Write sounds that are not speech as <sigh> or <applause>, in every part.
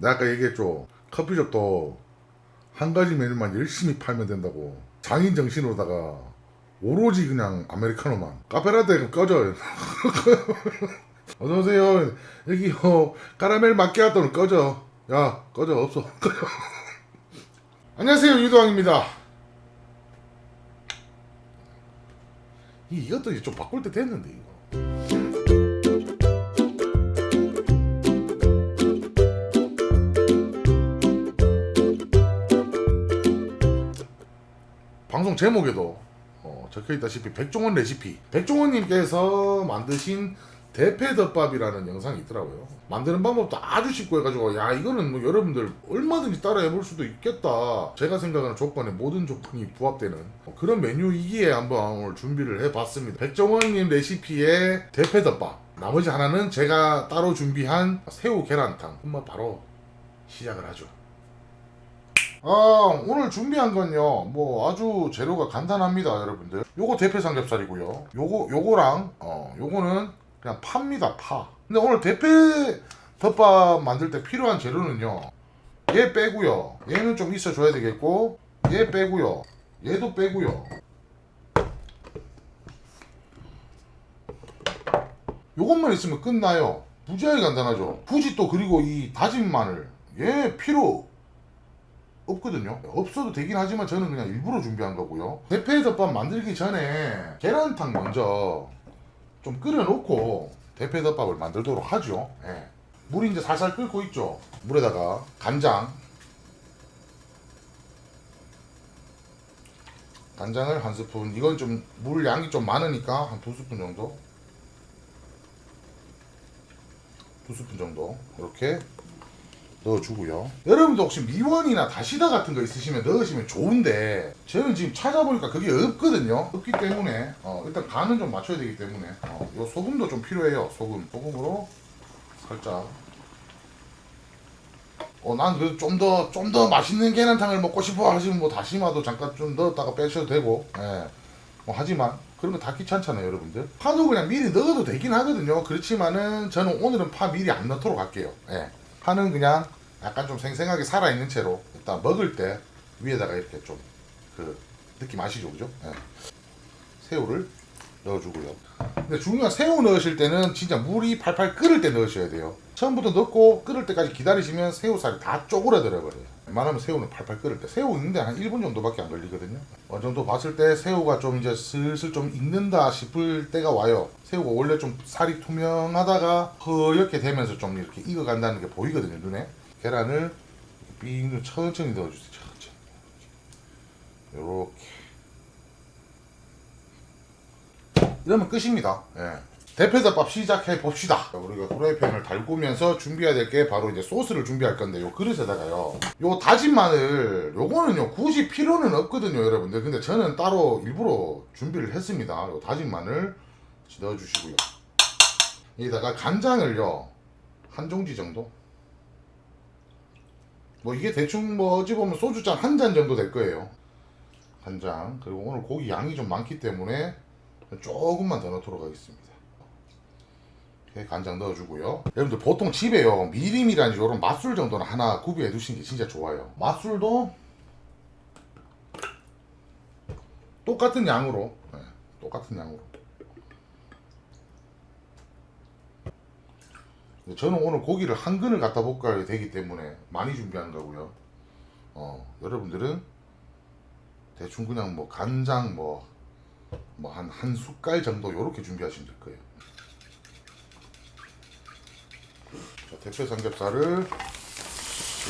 내가 아까 얘기했죠. 커피숍도 한 가지 메뉴만 열심히 팔면 된다고. 장인 정신으로다가 오로지 그냥 아메리카노만. 카페라떼 꺼져. <laughs> 어서오세요. 여기 어, 카라멜 마키아토는 꺼져. 야, 꺼져. 없어. 꺼져. <laughs> 안녕하세요. 유도왕입니다. 이- 이것도 좀 바꿀 때 됐는데, 이거. 방송 제목에도 어, 적혀 있다시피 백종원 레시피 백종원님께서 만드신 대패덮밥이라는 영상이 있더라고요. 만드는 방법도 아주 쉽고 해가지고 야 이거는 뭐 여러분들 얼마든지 따라 해볼 수도 있겠다. 제가 생각하는 조건에 모든 조건이 부합되는 어, 그런 메뉴이기에 한번 오늘 준비를 해봤습니다. 백종원님 레시피의 대패덮밥. 나머지 하나는 제가 따로 준비한 새우 계란탕. 한번 바로 시작을 하죠. 아, 오늘 준비한 건요, 뭐 아주 재료가 간단합니다, 여러분들. 요거 대패 삼겹살이고요. 요거, 요거랑, 어, 요거는 그냥 파입니다, 파. 근데 오늘 대패 덮밥 만들 때 필요한 재료는요, 얘 빼고요. 얘는 좀 있어 줘야 되겠고, 얘 빼고요. 얘도 빼고요. 요것만 있으면 끝나요. 무지하게 간단하죠. 굳이 또 그리고 이 다진 마늘, 얘 필요 없거든요. 없어도 되긴 하지만 저는 그냥 일부러 준비한 거고요. 대패덮밥 만들기 전에 계란탕 먼저 좀 끓여놓고 대패덮밥을 만들도록 하죠. 예. 물이 이제 살살 끓고 있죠. 물에다가 간장, 간장을 한 스푼. 이건 좀 물 양이 좀 많으니까 한 두 스푼 정도. 두 스푼 정도 이렇게 넣어주고요. 여러분도 혹시 미원이나 다시다 같은 거 있으시면 넣으시면 좋은데 저는 지금 찾아보니까 그게 없거든요. 없기 때문에 어, 일단 간은 좀 맞춰야 되기 때문에 어, 요 소금도 좀 필요해요. 소금, 소금으로 살짝. 어, 난 그래도 좀 더 좀 더 맛있는 계란탕을 먹고 싶어 하시면 뭐 다시마도 잠깐 좀 넣었다가 빼셔도 되고, 예. 뭐 하지만 거다 귀찮잖아요, 여러분들. 파도 그냥 미리 넣어도 되긴 하거든요. 그렇지만은 저는 오늘은 파 미리 안 넣도록 할게요. 예. 파는 그냥 약간 좀 생생하게 살아있는 채로 일단 먹을 때 위에다가 이렇게 좀 그 느낌 아시죠, 그죠? 예. 새우를 넣어주고요. 근데 중요한 새우 넣으실 때는 진짜 물이 팔팔 끓을 때 넣으셔야 돼요. 처음부터 넣고 끓을 때까지 기다리시면 새우살이 다 쪼그라들어 버려요. 웬만하면 새우는 팔팔 끓을 때. 새우 익는데 한 1분 정도밖에 안 걸리거든요. 어느 정도 봤을 때 새우가 좀 이제 슬슬 좀 익는다 싶을 때가 와요. 새우가 원래 좀 살이 투명하다가 허옇게 되면서 좀 이렇게 익어간다는 게 보이거든요, 눈에. 계란을 빙 천천히 넣어주세요. 천천히. 요렇게. 이러면 끝입니다. 예. 대패덮밥 시작해 봅시다. 우리가 후라이팬을 달구면서 준비해야 될 게 바로 이제 소스를 준비할 건데 요 그릇에다가요. 요 다진 마늘 요거는요 굳이 필요는 없거든요, 여러분들. 근데 저는 따로 일부러 준비를 했습니다. 요 다진 마늘 넣어주시고요. 여기다가 간장을요 한 종지 정도. 뭐 이게 대충 뭐 어찌 보면 소주잔 한 잔 정도 될 거예요. 간장 그리고 오늘 고기 양이 좀 많기 때문에 조금만 더 넣도록 하겠습니다. 이렇게 간장 넣어주고요. 여러분들 보통 집에요 미림이라든지 이런 맛술 정도는 하나 구비해 두시는 게 진짜 좋아요. 맛술도 똑같은 양으로, 네, 똑같은 양으로. 저는 오늘 고기를 한 근을 갖다 볶아야 되기 때문에 많이 준비하는 거고요. 어, 여러분들은 대충 그냥 뭐 간장 뭐 뭐 한한 숟갈 정도 요렇게 준비하시면 될 거예요. 자, 대패 삼겹살을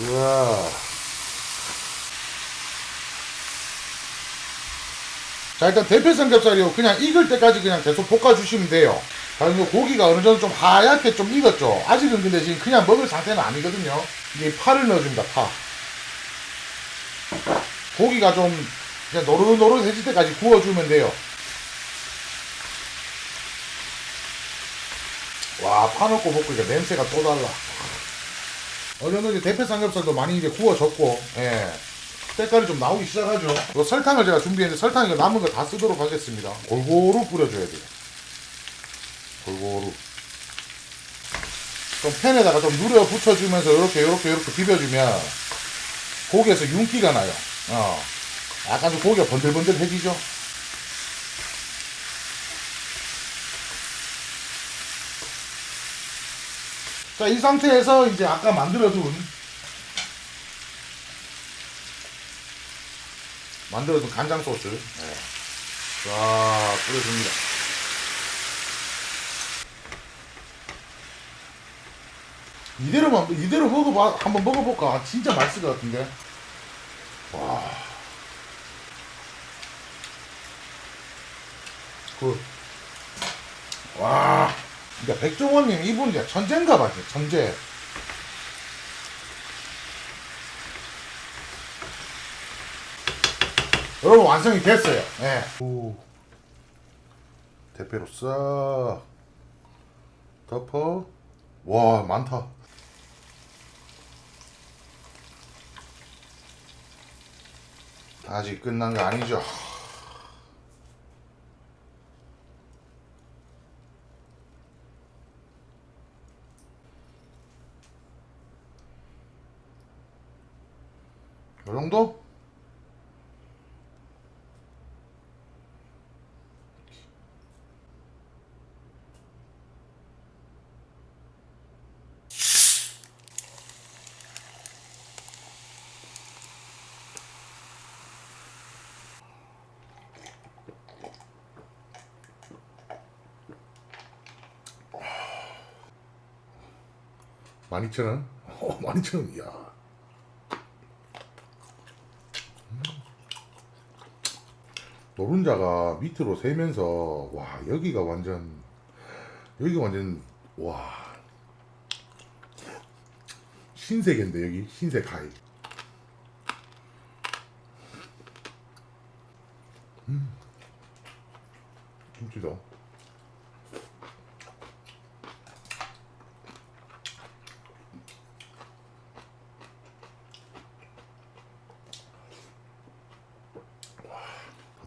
우와. 자 일단 대패 삼겹살이요 그냥 익을 때까지 그냥 계속 볶아 주시면 돼요. 자 이거 고기가 어느 정도 좀 하얗게 좀 익었죠. 아직은 근데 지금 그냥 먹을 상태는 아니거든요. 이게 파를 넣어줍니다. 파. 고기가 좀 그냥 노릇노릇해질 때까지 구워주면 돼요. 와, 파 넣고 볶으니까 냄새가 또 달라. 어느 이제 대패 삼겹살도 많이 이제 구워졌고, 예. 색깔이 좀 나오기 시작하죠. 이거 설탕을 제가 준비했는데 설탕 이거 남은 거 다 쓰도록 하겠습니다. 골고루 뿌려줘야 돼요. 골고루. 좀 팬에다가 좀 누려 붙여주면서 이렇게 이렇게 이렇게 비벼주면 고기에서 윤기가 나요. 어. 약간 좀 고기가 번들번들해지죠. 자, 이 상태에서 이제 아까 만들어둔 만들어둔 간장 소스 네. 자 뿌려줍니다. 이대로만 이대로 먹어봐 한번 먹어볼까? 진짜 맛있을 것 같은데. 와. 그. 와. 그러니까 백종원님 이분 이제 천재인가 봐, 진짜 천재. 여러분 완성이 됐어요. 예. 오. 대패로 싹 덮어. 와 많다. 아직 끝난 거 아니죠? 정도? 만 이천 원? <laughs> 어, 만 이천 원, 이야. 노른자가 밑으로 새면서, 와, 여기가 완전, 여기가 완전, 와. 신세계인데, 여기. 흰색 가위. 음. 김치도.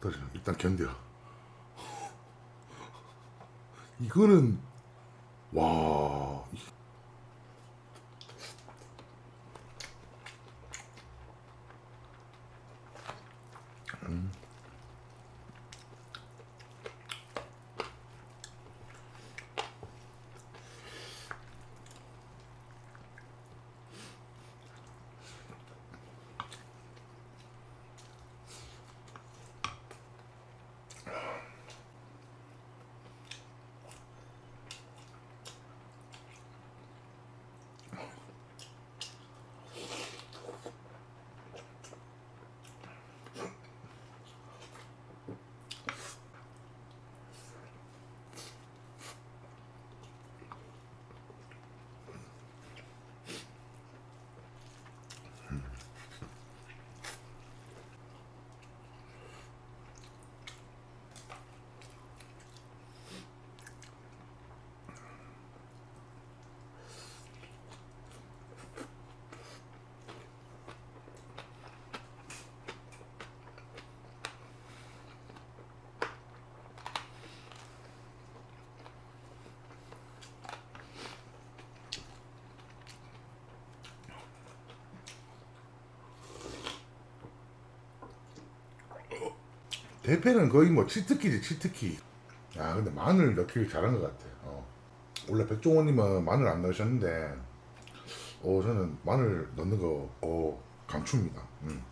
어떠죠? 일단 견뎌. 이거는 와. 대패는 거의 뭐 치트키지 치트키. 아 근데 마늘 넣기를 잘한 것 같아. 어. 원래 백종원님은 마늘 안 넣으셨는데, 어 저는 마늘 넣는 거 어, 감춥니다. 음.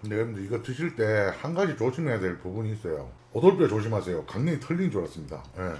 근데 여러분들 이거 드실 때 한 가지 조심해야 될 부분이 있어요. 오돌뼈 조심하세요. 강냉이 털린 줄 알았습니다. 예.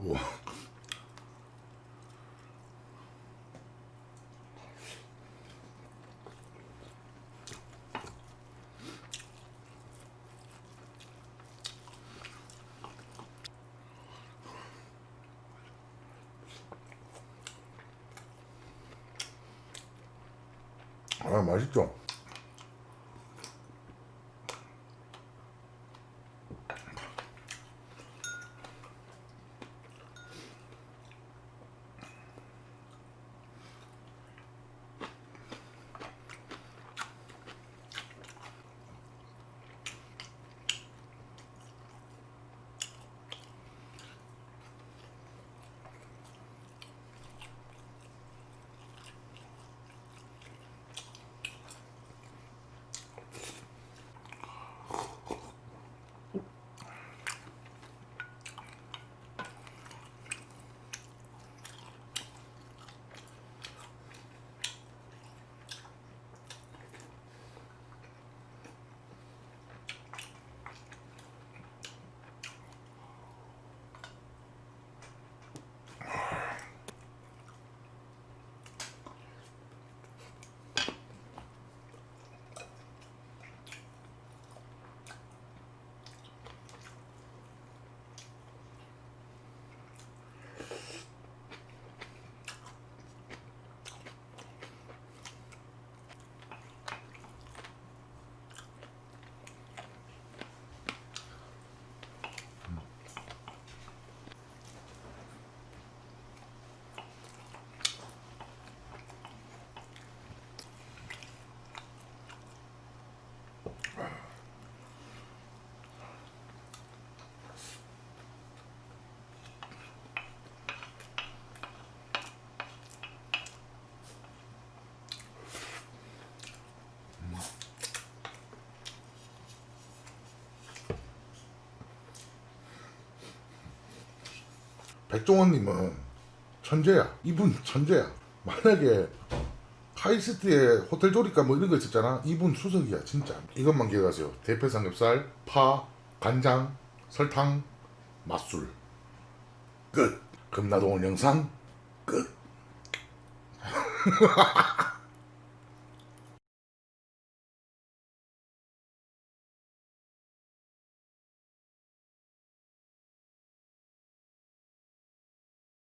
우와. 아맛 백종원님은 천재야. 이분 천재야. 만약에 카이스트에 호텔 조리가 뭐 이런 거 있었잖아. 이분 수석이야 진짜. 이것만 기억하세요. 대패 삼겹살, 파, 간장, 설탕, 맛술. 끝. 금나동원 영상 끝. <laughs>